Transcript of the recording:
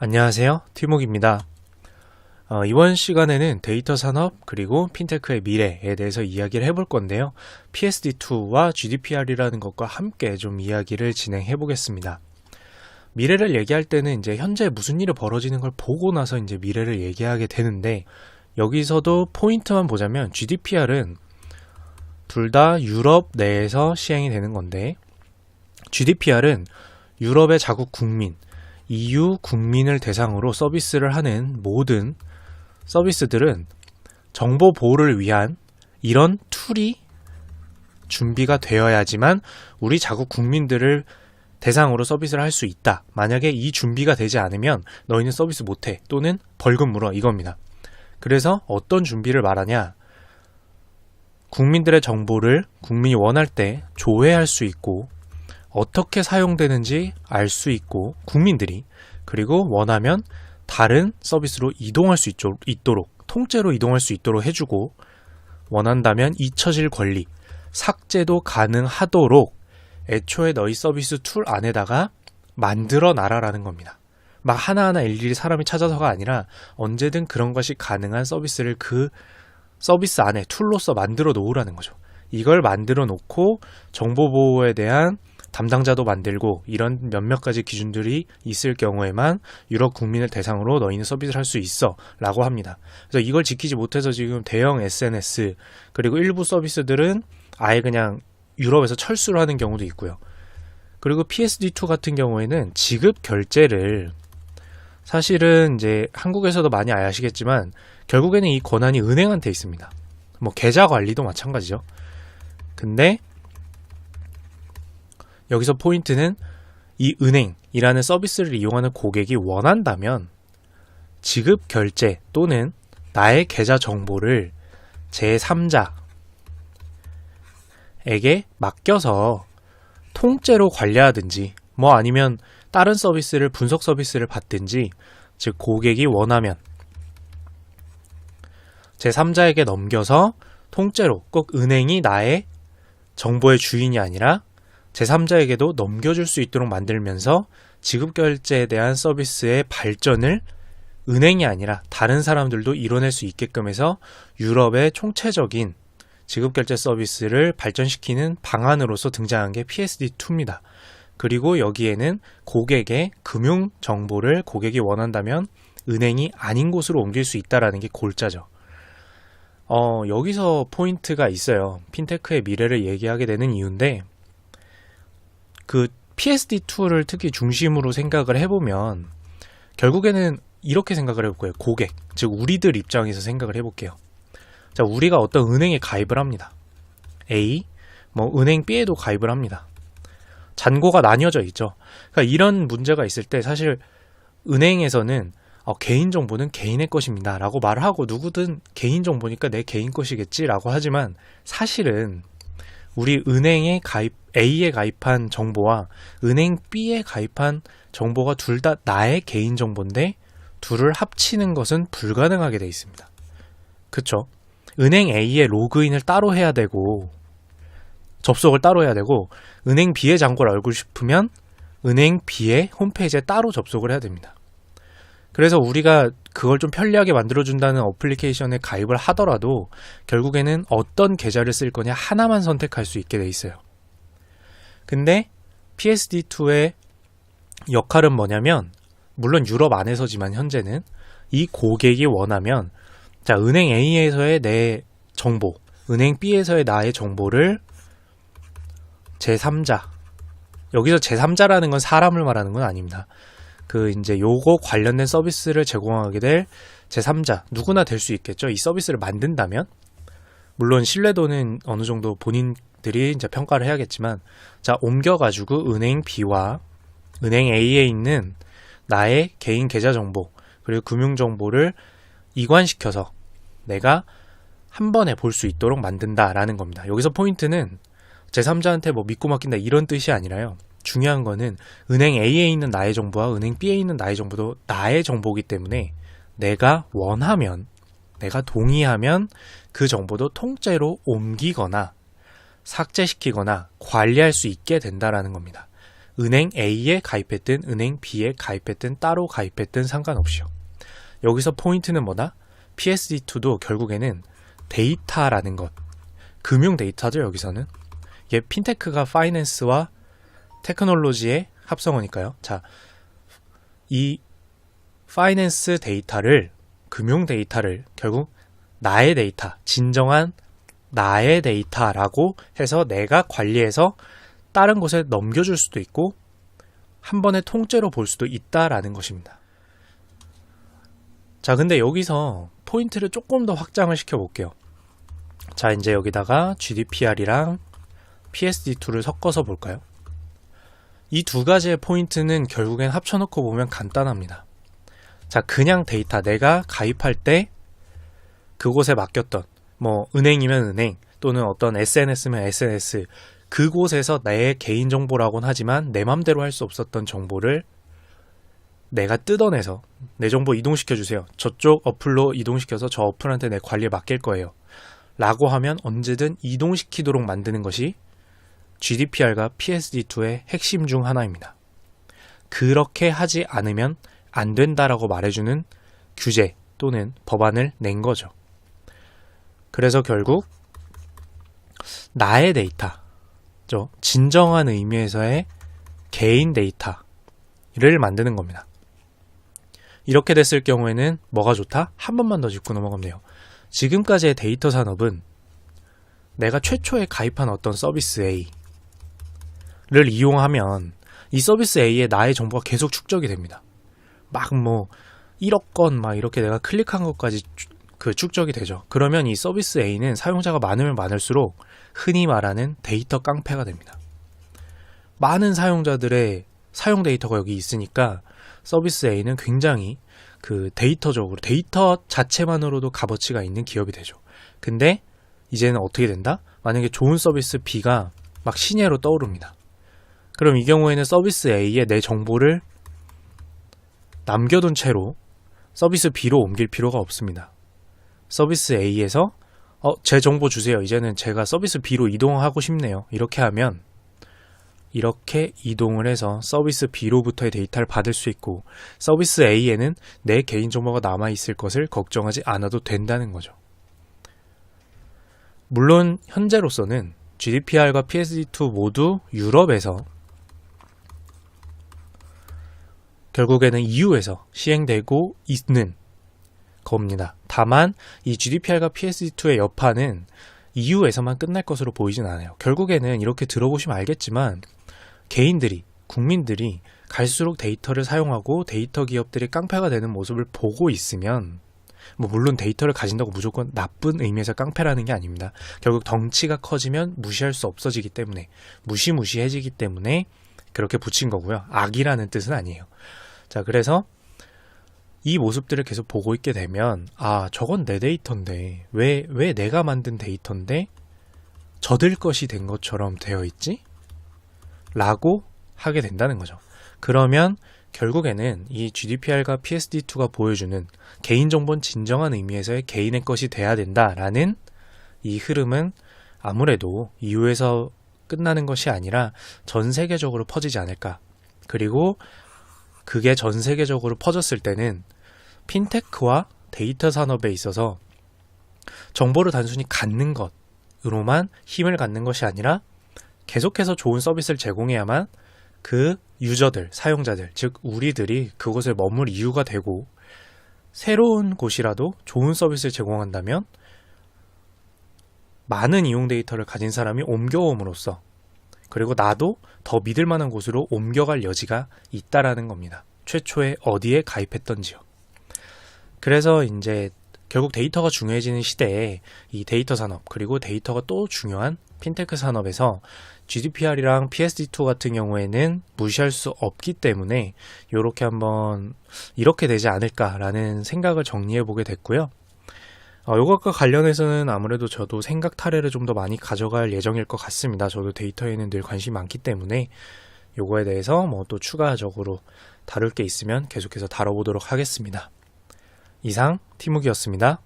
안녕하세요. 티목입니다. 어, 이번 시간에는 데이터 산업 그리고 핀테크의 미래에 대해서 이야기를 해볼 건데요. PSD2와 GDPR이라는 것과 함께 좀 이야기를 진행해 보겠습니다. 미래를 얘기할 때는 이제 현재 무슨 일이 벌어지는 걸 보고 나서 이제 미래를 얘기하게 되는데 여기서도 포인트만 보자면 GDPR은 둘 다 유럽 내에서 시행이 되는 건데 GDPR은 유럽의 자국 국민 EU 국민을 대상으로 서비스를 하는 모든 서비스들은 정보 보호를 위한 이런 툴이 준비가 되어야지만 우리 자국 국민들을 대상으로 서비스를 할 수 있다. 만약에 이 준비가 되지 않으면 너희는 서비스 못해 또는 벌금 물어 이겁니다. 그래서 어떤 준비를 말하냐? 국민들의 정보를 국민이 원할 때 조회할 수 있고 어떻게 사용되는지 알 수 있고 국민들이 그리고 원하면 다른 서비스로 이동할 수 있도록 통째로 이동할 수 있도록 해주고 원한다면 잊혀질 권리 삭제도 가능하도록 애초에 너희 서비스 툴 안에다가 만들어 놔라라는 겁니다. 막 하나하나 일일이 사람이 찾아서가 아니라 언제든 그런 것이 가능한 서비스를 그 서비스 안에 툴로서 만들어 놓으라는 거죠. 이걸 만들어 놓고 정보 보호에 대한 담당자도 만들고 이런 몇몇 가지 기준들이 있을 경우에만 유럽 국민을 대상으로 너희는 서비스를 할 수 있어 라고 합니다. 그래서 이걸 지키지 못해서 지금 대형 SNS 그리고 일부 서비스들은 아예 그냥 유럽에서 철수를 하는 경우도 있고요. 그리고 PSD2 같은 경우에는 지급 결제를 사실은 이제 한국에서도 많이 아시겠지만 결국에는 이 권한이 은행한테 있습니다. 뭐 계좌 관리도 마찬가지죠. 근데 여기서 포인트는 이 은행이라는 서비스를 이용하는 고객이 원한다면 지급 결제 또는 나의 계좌 정보를 제3자에게 맡겨서 통째로 관리하든지 뭐 아니면 다른 서비스를 분석 서비스를 받든지 즉 고객이 원하면 제3자에게 넘겨서 통째로 꼭 은행이 나의 정보의 주인이 아니라 제3자에게도 넘겨줄 수 있도록 만들면서 지급 결제에 대한 서비스의 발전을 은행이 아니라 다른 사람들도 이뤄낼 수 있게끔 해서 유럽의 총체적인 지급 결제 서비스를 발전시키는 방안으로서 등장한 게 PSD2입니다. 그리고 여기에는 고객의 금융 정보를 고객이 원한다면 은행이 아닌 곳으로 옮길 수 있다라는 게 골자죠. 어, 여기서 포인트가 있어요. 핀테크의 미래를 얘기하게 되는 이유인데, 그 PSD2를 특히 중심으로 생각을 해보면, 결국에는 이렇게 생각을 해볼 거예요. 고객. 즉, 우리들 입장에서 생각을 해볼게요. 자, 우리가 어떤 은행에 가입을 합니다. A, 뭐, 은행 B에도 가입을 합니다. 잔고가 나뉘어져 있죠. 그러니까 이런 문제가 있을 때 사실 은행에서는 어, 개인 정보는 개인의 것입니다. 라고 말을 하고 누구든 개인 정보니까 내 개인 것이겠지라고 하지만 사실은 우리 은행에 가입, A에 가입한 정보와 은행 B에 가입한 정보가 둘 다 나의 개인 정보인데 둘을 합치는 것은 불가능하게 돼 있습니다. 그쵸? 은행 A의 로그인을 따로 해야 되고 접속을 따로 해야 되고 은행 B의 잔고를 알고 싶으면 은행 B의 홈페이지에 따로 접속을 해야 됩니다. 그래서 우리가 그걸 좀 편리하게 만들어준다는 어플리케이션에 가입을 하더라도 결국에는 어떤 계좌를 쓸 거냐 하나만 선택할 수 있게 돼 있어요. 근데 PSD2의 역할은 뭐냐면 물론 유럽 안에서지만 현재는 이 고객이 원하면 자 은행 A에서의 내 정보, 은행 B에서의 나의 정보를 제3자 여기서 제3자라는 건 사람을 말하는 건 아닙니다. 그 이제 요거 관련된 서비스를 제공하게 될 제3자 누구나 될 수 있겠죠. 이 서비스를 만든다면 물론 신뢰도는 어느 정도 본인들이 이제 평가를 해야겠지만 자 옮겨가지고 은행 B와 은행 A에 있는 나의 개인 계좌 정보 그리고 금융 정보를 이관시켜서 내가 한 번에 볼 수 있도록 만든다라는 겁니다. 여기서 포인트는 제3자한테 뭐 믿고 맡긴다 이런 뜻이 아니라요. 중요한 거는 은행 A에 있는 나의 정보와 은행 B에 있는 나의 정보도 나의 정보이기 때문에 내가 원하면 내가 동의하면 그 정보도 통째로 옮기거나 삭제시키거나 관리할 수 있게 된다라는 겁니다. 은행 A에 가입했든 은행 B에 가입했든 따로 가입했든 상관없이요. 여기서 포인트는 뭐다? PSD2도 결국에는 데이터라는 것. 금융 데이터죠, 여기서는. 얘 핀테크가 파이낸스와 테크놀로지의 합성어니까요. 자, 이 파이낸스 데이터를 금융 데이터를 결국 나의 데이터, 진정한 나의 데이터라고 해서 내가 관리해서 다른 곳에 넘겨줄 수도 있고 한 번에 통째로 볼 수도 있다라는 것입니다. 자, 근데 여기서 포인트를 조금 더 확장을 시켜 볼게요. 자, 이제 여기다가 GDPR이랑 PSD2를 섞어서 볼까요? 이 두 가지의 포인트는 결국엔 합쳐놓고 보면 간단합니다. 자, 그냥 데이터, 내가 가입할 때 그곳에 맡겼던, 뭐, 은행이면 은행, 또는 어떤 SNS면 SNS, 그곳에서 내 개인 정보라고는 하지만 내 맘대로 할 수 없었던 정보를 내가 뜯어내서 내 정보 이동시켜 주세요. 저쪽 어플로 이동시켜서 저 어플한테 내 관리에 맡길 거예요. 라고 하면 언제든 이동시키도록 만드는 것이 GDPR과 PSD2의 핵심 중 하나입니다. 그렇게 하지 않으면 안 된다라고 말해주는 규제 또는 법안을 낸 거죠. 그래서 결국 나의 데이터, 진정한 의미에서의 개인 데이터를 만드는 겁니다. 이렇게 됐을 경우에는 뭐가 좋다? 한 번만 더 짚고 넘어가면 돼요. 지금까지의 데이터 산업은 내가 최초에 가입한 어떤 서비스 A 를 이용하면 이 서비스 A에 나의 정보가 계속 축적이 됩니다. 막 뭐 1억 건 막 이렇게 내가 클릭한 것까지 추- 그 축적이 되죠. 그러면 이 서비스 A는 사용자가 많으면 많을수록 흔히 말하는 데이터 깡패가 됩니다. 많은 사용자들의 사용 데이터가 여기 있으니까 서비스 A는 굉장히 그 데이터적으로 데이터 자체만으로도 값어치가 있는 기업이 되죠. 근데 이제는 어떻게 된다? 만약에 좋은 서비스 B가 막 신예로 떠오릅니다. 그럼 이 경우에는 서비스 A에 내 정보를 남겨둔 채로 서비스 B로 옮길 필요가 없습니다. 서비스 A에서 어, 제 정보 주세요. 이제는 제가 서비스 B로 이동하고 싶네요. 이렇게 하면 이렇게 이동을 해서 서비스 B로부터의 데이터를 받을 수 있고 서비스 A에는 내 개인정보가 남아있을 것을 걱정하지 않아도 된다는 거죠. 물론 현재로서는 GDPR과 PSD2 모두 유럽에서 결국에는 EU에서 시행되고 있는 겁니다. 다만 이 GDPR과 PSD2의 여파는 EU에서만 끝날 것으로 보이진 않아요. 결국에는 이렇게 들어보시면 알겠지만 개인들이 국민들이 갈수록 데이터를 사용하고 데이터 기업들이 깡패가 되는 모습을 보고 있으면 뭐 물론 데이터를 가진다고 무조건 나쁜 의미에서 깡패라는 게 아닙니다. 결국 덩치가 커지면 무시할 수 없어지기 때문에 무시무시해지기 때문에 그렇게 붙인 거고요. 악이라는 뜻은 아니에요. 자, 그래서 이 모습들을 계속 보고 있게 되면 아, 저건 내 데이터인데 왜왜 내가 만든 데이터인데 저들 것이 된 것처럼 되어 있지? 라고 하게 된다는 거죠. 그러면 결국에는 이 GDPR과 PSD2가 보여주는 개인정보는 진정한 의미에서의 개인의 것이 돼야 된다라는 이 흐름은 아무래도 EU에서 끝나는 것이 아니라 전 세계적으로 퍼지지 않을까. 그리고 그게 전 세계적으로 퍼졌을 때는 핀테크와 데이터 산업에 있어서 정보를 단순히 갖는 것으로만 힘을 갖는 것이 아니라 계속해서 좋은 서비스를 제공해야만 그 유저들, 사용자들, 즉 우리들이 그곳에 머물 이유가 되고 새로운 곳이라도 좋은 서비스를 제공한다면 많은 이용 데이터를 가진 사람이 옮겨옴으로써 그리고 나도 더 믿을 만한 곳으로 옮겨갈 여지가 있다라는 겁니다. 최초에 어디에 가입했던지요. 그래서 이제 결국 데이터가 중요해지는 시대에 이 데이터 산업 그리고 데이터가 또 중요한 핀테크 산업에서 GDPR이랑 PSD2 같은 경우에는 무시할 수 없기 때문에 이렇게 한번 이렇게 되지 않을까라는 생각을 정리해 보게 됐고요. 어, 이것과 관련해서는 아무래도 저도 생각 탈애를 좀 더 많이 가져갈 예정일 것 같습니다. 저도 데이터에는 늘 관심이 많기 때문에 요거에 대해서 뭐 또 추가적으로 다룰 게 있으면 계속해서 다뤄보도록 하겠습니다. 이상 티묵이었습니다.